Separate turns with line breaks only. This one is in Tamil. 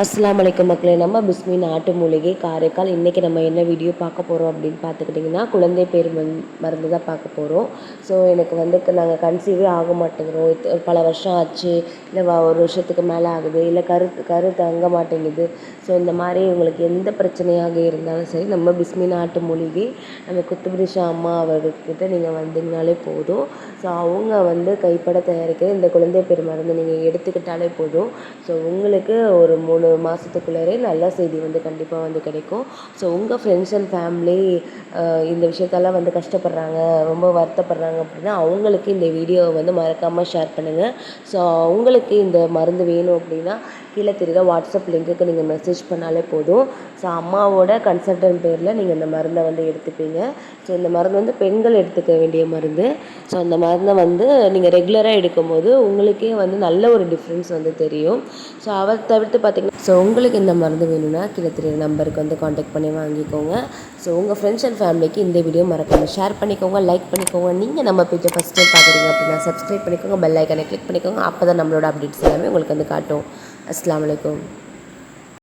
அஸ்லாம் வலைக்கம் மக்களே நம்ம பிஸ்மி நாட்டு மூலிகை காரைக்கால். இன்றைக்கி நம்ம என்ன வீடியோ பார்க்க போகிறோம் அப்படின்னு பார்த்துக்கிட்டிங்கன்னா குழந்தை பேர் மந் மருந்து தான் பார்க்க போகிறோம் ஸோ எனக்கு வந்து நாங்கள் கன்சீவே ஆக மாட்டேங்கிறோம். பல வருஷம் ஆச்சு. இல்லை ஒரு வருஷத்துக்கு மேலே ஆகுது. இல்லை கரு கரு தங்க மாட்டேங்குது. ஸோ இந்த மாதிரி உங்களுக்கு எந்த பிரச்சனையாக இருந்தாலும் சரி நம்ம பிஸ்மி நாட்டு மூலிகை நம்ம குத்துபிரிஷா அம்மா அவர்கிட்ட நீங்கள் வந்தீங்கனாலே போதும். ஸோ அவங்க வந்து கைப்பட தயாரிக்கிற இந்த குழந்தை பேர் மருந்து நீங்கள் எடுத்துக்கிட்டாலே போதும். ஸோ உங்களுக்கு ஒரு மூணு மாதத்துக்குள்ளாரே நல்ல செய்தி வந்து கண்டிப்பாக வந்து கிடைக்கும். ஸோ உங்கள் ஃப்ரெண்ட்ஸ் அண்ட் ஃபேமிலி இந்த விஷயத்தெல்லாம் வந்து கஷ்டப்படுறாங்க ரொம்ப வருத்தப்படுறாங்க அப்படின்னா அவங்களுக்கு இந்த வீடியோவை வந்து மறக்காமல் ஷேர் பண்ணுங்கள் ஸோ அவங்களுக்கு இந்த மருந்து வேணும் அப்படின்னா கீழே தெரியுற வாட்ஸ்அப் லிங்க்குக்கு நீங்கள் மெசேஜ் பண்ணாலே போதும். ஸோ அம்மாவோட கன்சல்டன்ட் பேரில் நீங்கள் இந்த மருந்தை வந்து எடுத்துப்பீங்க. ஸோ இந்த மருந்து வந்து பெண்கள் எடுத்துக்க வேண்டிய மருந்து. ஸோ அந்த மருந்தை வந்து நீங்கள் ரெகுலராக எடுக்கும்போது உங்களுக்கே வந்து நல்ல ஒரு டிஃப்ரென்ஸ் வந்து தெரியும். ஸோ அதை தவிர்த்து பார்த்தீங்கன்னா ஸோ உங்களுக்கு இந்த மருந்து வேணும்னா கீழே தெரியுற நம்பருக்கு வந்து காண்டாக்ட் பண்ணி வாங்கிக்கோங்க. ஸோ உங்கள் ஃப்ரெண்ட்ஸ் அண்ட் ஃபேமிலிக்கு இந்த வீடியோ மறக்காமல் ஷேர் பண்ணிக்கோங்க லைக் பண்ணிக்கோங்க. நீங்கள் நம்ம பேஜை ஃபஸ்ட் டைம் பார்க்குறீங்க அப்படின்னா சப்ஸ்கிரைப் பண்ணிக்கோங்க பெல் ஐக்கனை கிளிக் பண்ணிக்கோங்க. அப்போ தான் நம்மளோட அப்டேட்ஸ் எல்லாமே உங்களுக்கு வந்து காட்டும். அஸ்லாம் வலைக்கம்